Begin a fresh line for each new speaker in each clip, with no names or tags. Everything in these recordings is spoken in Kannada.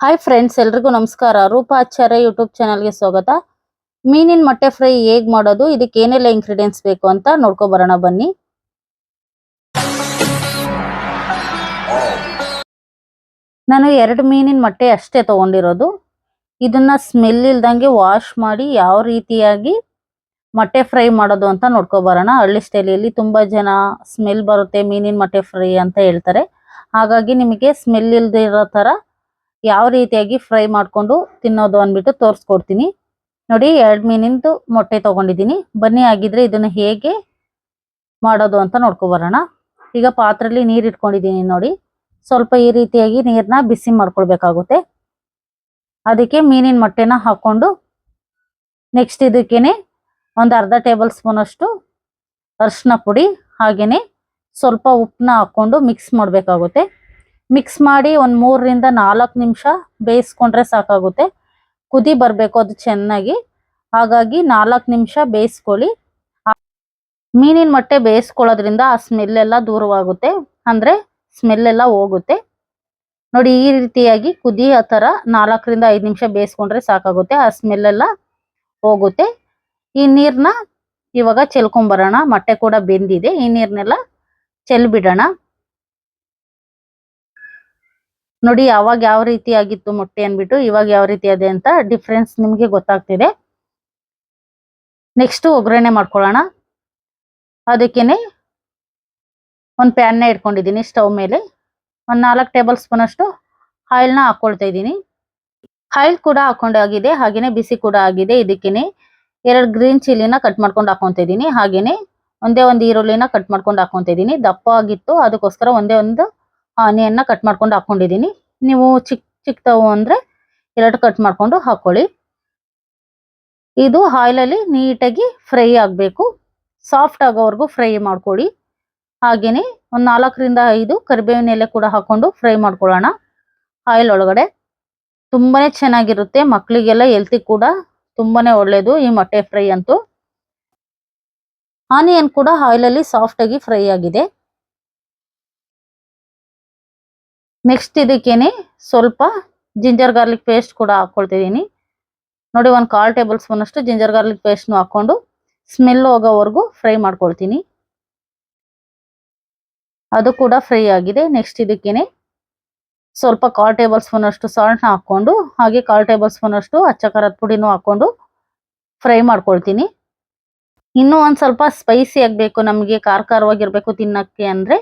ಹಾಯ್ ಫ್ರೆಂಡ್ಸ್ ಎಲ್ರಿಗೂ ನಮಸ್ಕಾರ. ರೂಪಾ ಆಚಾರ್ಯ ಯೂಟ್ಯೂಬ್ ಚಾನಲ್ಗೆ ಸ್ವಾಗತ. ಮೀನಿನ ಮೊಟ್ಟೆ ಫ್ರೈ ಹೇಗೆ ಮಾಡೋದು, ಇದಕ್ಕೆ ಏನೆಲ್ಲ ಇಂಗ್ರೀಡಿಯೆಂಟ್ಸ್ ಬೇಕು ಅಂತ ನೋಡ್ಕೊ ಬರೋಣ ಬನ್ನಿ. ನಾನು ಎರಡು ಮೀನಿನ ಮೊಟ್ಟೆ ಅಷ್ಟೇ ತಗೊಂಡಿರೋದು. ಇದನ್ನ ಸ್ಮೆಲ್ ಇಲ್ದಂಗೆ ವಾಶ್ ಮಾಡಿ ಯಾವ ರೀತಿಯಾಗಿ ಮೊಟ್ಟೆ ಫ್ರೈ ಮಾಡೋದು ಅಂತ ನೋಡ್ಕೊ ಬರೋಣ ಹಳ್ಳಿ ಸ್ಟೈಲಿಯಲ್ಲಿ ತುಂಬಾ ಜನ ಸ್ಮೆಲ್ ಬರುತ್ತೆ ಮೀನಿನ ಮೊಟ್ಟೆ ಫ್ರೈ ಅಂತ ಹೇಳ್ತಾರೆ. ಹಾಗಾಗಿ ನಿಮಗೆ ಸ್ಮೆಲ್ ಇಲ್ದಿರೋ ಇರೋ ತರ ಯಾವ ರೀತಿಯಾಗಿ ಫ್ರೈ ಮಾಡ್ಕೊಂಡು ತಿನ್ನೋದು ಅಂದ್ಬಿಟ್ಟು ತೋರಿಸ್ಕೊಡ್ತೀನಿ. ನೋಡಿ, ಎರಡು ಮೀನಿಂದು ಮೊಟ್ಟೆ ತೊಗೊಂಡಿದ್ದೀನಿ. ಬನ್ನಿ ಆಗಿದ್ರೆ ಇದನ್ನ ಹೇಗೆ ಮಾಡೋದು ಅಂತ ನೋಡ್ಕೊ ಬರೋಣ. ಈಗ ಪಾತ್ರೆಯಲ್ಲಿ ನೀರು ಇಟ್ಕೊಂಡಿದ್ದೀನಿ ನೋಡಿ. ಸ್ವಲ್ಪ ಈ ರೀತಿಯಾಗಿ ನೀರನ್ನ ಬಿಸಿ ಮಾಡ್ಕೊಳ್ಬೇಕಾಗುತ್ತೆ. ಅದಕ್ಕೆ ಮೀನಿನ ಮೊಟ್ಟೆನ ಹಾಕೊಂಡು ನೆಕ್ಸ್ಟ್ ಇದಕ್ಕೇನೆ ಒಂದು ಅರ್ಧ ಟೇಬಲ್ ಸ್ಪೂನ್ ಅಷ್ಟು ಅರಿಶಿನ ಪುಡಿ ಹಾಗೆಯೇ ಸ್ವಲ್ಪ ಉಪ್ಪನ್ನ ಹಾಕೊಂಡು ಮಿಕ್ಸ್ ಮಾಡಬೇಕಾಗುತ್ತೆ. ಮಿಕ್ಸ್ ಮಾಡಿ ಒಂದು ಮೂರರಿಂದ ನಾಲ್ಕು ನಿಮಿಷ ಬೇಯಿಸ್ಕೊಂಡ್ರೆ ಸಾಕಾಗುತ್ತೆ. ಕುದಿ ಬರಬೇಕು ಅದು ಚೆನ್ನಾಗಿ. ಹಾಗಾಗಿ ನಾಲ್ಕು ನಿಮಿಷ ಬೇಯಿಸ್ಕೊಳ್ಳಿ. ಮೀನಿನ ಮೊಟ್ಟೆ ಬೇಯಿಸ್ಕೊಳ್ಳೋದ್ರಿಂದ ಆ ಸ್ಮೆಲ್ ಎಲ್ಲ ದೂರವಾಗುತ್ತೆ. ಅಂದ್ರೆ ಸ್ಮೆಲ್ ಎಲ್ಲ ಹೋಗುತ್ತೆ. ನೋಡಿ ಈ ರೀತಿಯಾಗಿ ಕುದಿ ಆ ಥರ ನಾಲ್ಕರಿಂದ ಐದು ನಿಮಿಷ ಬೇಯಿಸ್ಕೊಂಡ್ರೆ ಸಾಕಾಗುತ್ತೆ. ಆ ಸ್ಮೆಲ್ ಎಲ್ಲ ಹೋಗುತ್ತೆ. ಈ ನೀರನ್ನ ಇವಾಗ ಚೆಲ್ಕೊಂಬರೋಣ ಮೊಟ್ಟೆ ಕೂಡ ಬೆಂದಿದೆ. ಈ ನೀರ್ನೆಲ್ಲ ಚೆಲ್ಬಿಡೋಣ. ನೋಡಿ, ಅವಾಗ ಯಾವ ರೀತಿ ಆಗಿತ್ತು ಮೊಟ್ಟೆ ಅನ್ಬಿಟ್ಟು ಇವಾಗ ಯಾವ ರೀತಿ ಇದೆ ಅಂತ ಡಿಫ್ರೆನ್ಸ್ ನಿಮ್ಗೆ ಗೊತ್ತಾಗ್ತಿದೆ. ನೆಕ್ಸ್ಟ್ ಒಗ್ಗರಣೆ ಮಾಡ್ಕೊಳ್ಳೋಣ. ಅದಕ್ಕೇನೆ ಒಂದು ಪ್ಯಾನ್ನ ಇಟ್ಕೊಂಡಿದ್ದೀನಿ ಸ್ಟವ್ ಮೇಲೆ. ಒಂದು ನಾಲ್ಕು ಟೇಬಲ್ ಸ್ಪೂನ್ ಅಷ್ಟು ಆಯಿಲ್ನ ಹಾಕೊಳ್ತಾ ಇದ್ದೀನಿ. ಆಯಿಲ್ ಕೂಡ ಹಾಕೊಂಡಾಗಿದೆ ಹಾಗೇನೆ ಬಿಸಿ ಕೂಡ ಆಗಿದೆ. ಇದಕ್ಕೇನೆ ಎರಡು ಗ್ರೀನ್ ಚಿಲ್ಲಿನ ಕಟ್ ಮಾಡ್ಕೊಂಡು ಹಾಕೊಂತ ಇದ್ದೀನಿ. ಹಾಗೇನೆ ಒಂದೇ ಒಂದು ಈರುಳ್ಳಿನ ಕಟ್ ಮಾಡ್ಕೊಂಡು ಹಾಕೊಂತ ಇದ್ದೀನಿ. ದಪ್ಪ ಆಗಿತ್ತು, ಅದಕ್ಕೋಸ್ಕರ ಒಂದೇ ಒಂದು ಆನಿಯನ್ನ ಕಟ್ ಮಾಡ್ಕೊಂಡು ಹಾಕೊಂಡಿದ್ದೀನಿ ನೀವು ಚಿಕ್ಕ ಚಿಕ್ಕದವು ಅಂದ್ರೆ ಎರಡು ಕಟ್ ಮಾಡ್ಕೊಂಡು ಹಾಕೊಳ್ಳಿ. ಇದು ಆಯಿಲಲ್ಲಿ ನೀಟಾಗಿ ಫ್ರೈ ಆಗಬೇಕು. ಸಾಫ್ಟ್ ಆಗೋವರೆಗೂ ಫ್ರೈ ಮಾಡ್ಕೊಳ್ಳಿ. ಹಾಗೇನೆ ಒಂದು ನಾಲ್ಕರಿಂದ ಐದು ಕರಿಬೇವಿನ ಎಲೆ ಕೂಡ ಹಾಕೊಂಡು ಫ್ರೈ ಮಾಡ್ಕೊಳ್ಳೋಣ. ಆಯಿಲ್ ಒಳಗಡೆ ತುಂಬಾನೇ ಚೆನ್ನಾಗಿರುತ್ತೆ. ಮಕ್ಕಳಿಗೆಲ್ಲ ಹೆಲ್ತಿ ಕೂಡ ತುಂಬಾನೇ ಒಳ್ಳೇದು ಈ ಮೊಟ್ಟೆ ಫ್ರೈ ಅಂತೂ. ಆನಿಯನ್ ಕೂಡ ಆಯಿಲಲ್ಲಿ ಆಗಿ ಫ್ರೈ ಆಗಿದೆ. ನೆಕ್ಸ್ಟ್ ಇದಕ್ಕೇನೆ ಸ್ವಲ್ಪ ಜಿಂಜರ್ ಗಾರ್ಲಿಕ್ ಪೇಸ್ಟ್ ಕೂಡ ಹಾಕೊಳ್ತಿದ್ದೀನಿ. ನೋಡಿ ಒಂದು ಕಾಲ್ ಟೇಬಲ್ ಸ್ಪೂನ್ ಅಷ್ಟು ಜಿಂಜರ್ ಗಾರ್ಲಿಕ್ ಪೇಸ್ಟ್ನು ಹಾಕೊಂಡು ಸ್ಮೆಲ್ ಹೋಗೋವರೆಗೂ ಫ್ರೈ ಮಾಡ್ಕೊಳ್ತೀನಿ. ಅದು ಕೂಡ ಫ್ರೈ ಆಗಿದೆ. ನೆಕ್ಸ್ಟ್ ಇದಕ್ಕೇನೆ ಸ್ವಲ್ಪ ಕಾಲ್ ಟೇಬಲ್ ಸ್ಪೂನ್ ಅಷ್ಟು ಸಾಲ್ಟ್ನ ಹಾಕ್ಕೊಂಡು ಹಾಗೆ ಕಾಲ್ ಟೇಬಲ್ ಸ್ಪೂನ್ ಅಷ್ಟು ಅಚ್ಚ ಪುಡಿನೂ ಹಾಕೊಂಡು ಫ್ರೈ ಮಾಡ್ಕೊಳ್ತೀನಿ. ಇನ್ನೂ ಒಂದು ಸ್ವಲ್ಪ ಸ್ಪೈಸಿ ಆಗಬೇಕು. ನಮಗೆ ಖಾರ ಖಾರವಾಗಿರಬೇಕು ತಿನ್ನಕ್ಕೆ ಅಂದ್ರೆ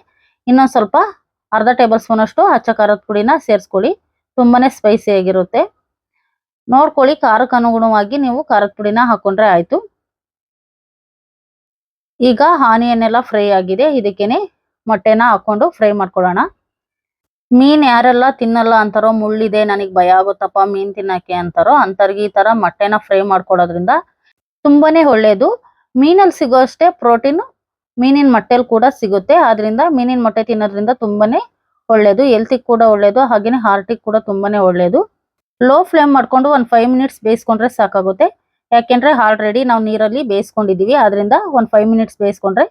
ಇನ್ನೊಂದು ಸ್ವಲ್ಪ ಅರ್ಧ ಟೇಬಲ್ ಸ್ಪೂನ್ ಅಷ್ಟು ಹಚ್ಚ ಖಾರದ ಪುಡಿನ ಸೇರಿಸ್ಕೊಳ್ಳಿ. ತುಂಬಾನೇ ಸ್ಪೈಸಿ ಆಗಿರುತ್ತೆ. ನೋಡ್ಕೊಳ್ಳಿ, ಖಾರಕ್ಕೆ ಅನುಗುಣವಾಗಿ ನೀವು ಖಾರದ ಪುಡಿನ ಹಾಕೊಂಡ್ರೆ ಆಯ್ತು. ಈಗ ಹಾನಿಯನ್ನೆಲ್ಲ ಫ್ರೈ ಆಗಿದೆ. ಇದಕ್ಕೇನೆ ಮೊಟ್ಟೆನ ಹಾಕೊಂಡು ಫ್ರೈ ಮಾಡ್ಕೊಳ್ಳೋಣ. ಮೀನ್ ಯಾರೆಲ್ಲ ತಿನ್ನಲ್ಲ ಅಂತಾರೋ, ಮುಳ್ಳಿದೆ, ನನಗೆ ಭಯ ಆಗುತ್ತಪ್ಪ ಮೀನ್ ತಿನ್ನಕ್ಕೆ ಅಂತಾರೋ, ಅಂತರ್ಗೆ ಈ ತರ ಮೊಟ್ಟೆನ ಫ್ರೈ ಮಾಡ್ಕೊಡೋದ್ರಿಂದ ತುಂಬಾನೇ ಒಳ್ಳೇದು. ಮೀನಲ್ಲಿ ಸಿಗೋ ಅಷ್ಟೇ ಪ್ರೋಟೀನ್ ಮೀನಿನ ಮೊಟ್ಟೆಲ್ ಕೂಡ ಸಿಗುತ್ತೆ. ಆದ್ರಿಂದ ಮೀನಿನ ಮೊಟ್ಟೆ ತಿನ್ನೋದ್ರಿಂದ ತುಂಬಾನೇ ಒಳ್ಳೇದು. ಹೆಲ್ತಿಗೆ ಕೂಡ ಒಳ್ಳೇದು. ಹಾಗೇನೆ ಹಾರ್ಟಿಗೆ ಕೂಡ ತುಂಬಾನೇ ಒಳ್ಳೇದು. ಲೋ ಫ್ಲೇಮ್ ಮಾಡ್ಕೊಂಡು ಒಂದು ಫೈವ್ ಮಿನಿಟ್ಸ್ ಬೇಯಿಸ್ಕೊಂಡ್ರೆ ಸಾಕಾಗುತ್ತೆ. ಯಾಕೆಂದ್ರೆ ಆಲ್ರೆಡಿ ನಾವು ನೀರಲ್ಲಿ ಬೇಯಿಸ್ಕೊಂಡಿದೀವಿ. ಆದ್ರಿಂದ ಒಂದು ಫೈವ್ ಮಿನಿಟ್ಸ್ ಬೇಯಿಸ್ಕೊಂಡ್ರೆ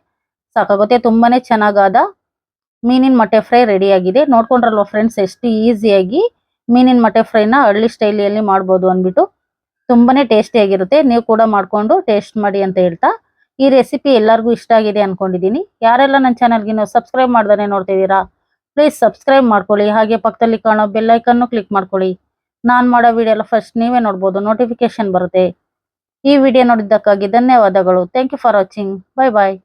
ಸಾಕಾಗುತ್ತೆ. ತುಂಬಾನೇ ಚೆನ್ನಾಗಾದ ಮೀನಿನ ಮೊಟ್ಟೆ ಫ್ರೈ ರೆಡಿ ಆಗಿದೆ ನೋಡ್ಕೊಂಡ್ರಲ್ವ ಫ್ರೆಂಡ್ಸ್ ಎಷ್ಟು ಈಸಿಯಾಗಿ ಮೀನಿನ ಮೊಟ್ಟೆ ಫ್ರೈನ ಹಳ್ಳಿ ಸ್ಟೈಲಿಯಲ್ಲಿ ಮಾಡ್ಬೋದು ಅಂದ್ಬಿಟ್ಟು. ತುಂಬಾನೇ ಟೇಸ್ಟಿ ಆಗಿರುತ್ತೆ. ನೀವು ಕೂಡ ಮಾಡ್ಕೊಂಡು ಟೇಸ್ಟ್ ಮಾಡಿ ಅಂತ ಹೇಳ್ತಾ ಈ ರೆಸಿಪಿ ಎಲ್ಲರಿಗೂ ಇಷ್ಟ ಆಗಿದೆ ಅನ್ಕೊಂಡಿದ್ದೀನಿ ಯಾರೆಲ್ಲ ನನ್ನ ಚಾನಲ್ಗೆ ನೀವು ಸಬ್ಸ್ಕ್ರೈಬ್ ಮಾಡ್ದಾನೆ ನೋಡ್ತಿದ್ದೀರಾ ಪ್ಲೀಸ್ ಸಬ್ಸ್ಕ್ರೈಬ್ ಮಾಡ್ಕೊಳ್ಳಿ. ಹಾಗೆ ಪಕ್ಕದಲ್ಲಿ ಕಾಣೋ ಬೆಲ್ ಐಕನ್ನು ಕ್ಲಿಕ್ ಮಾಡ್ಕೊಳ್ಳಿ. ನಾನು ಮಾಡೋ ವಿಡಿಯೋ ಎಲ್ಲ ಫಸ್ಟ್ ನೀವೇ ನೋಡ್ಬೋದು ನೋಟಿಫಿಕೇಶನ್ ಬರುತ್ತೆ. ಈ ವಿಡಿಯೋ ನೋಡಿದ್ದಕ್ಕಾಗಿ ಧನ್ಯವಾದಗಳು. Thank you for watching bye bye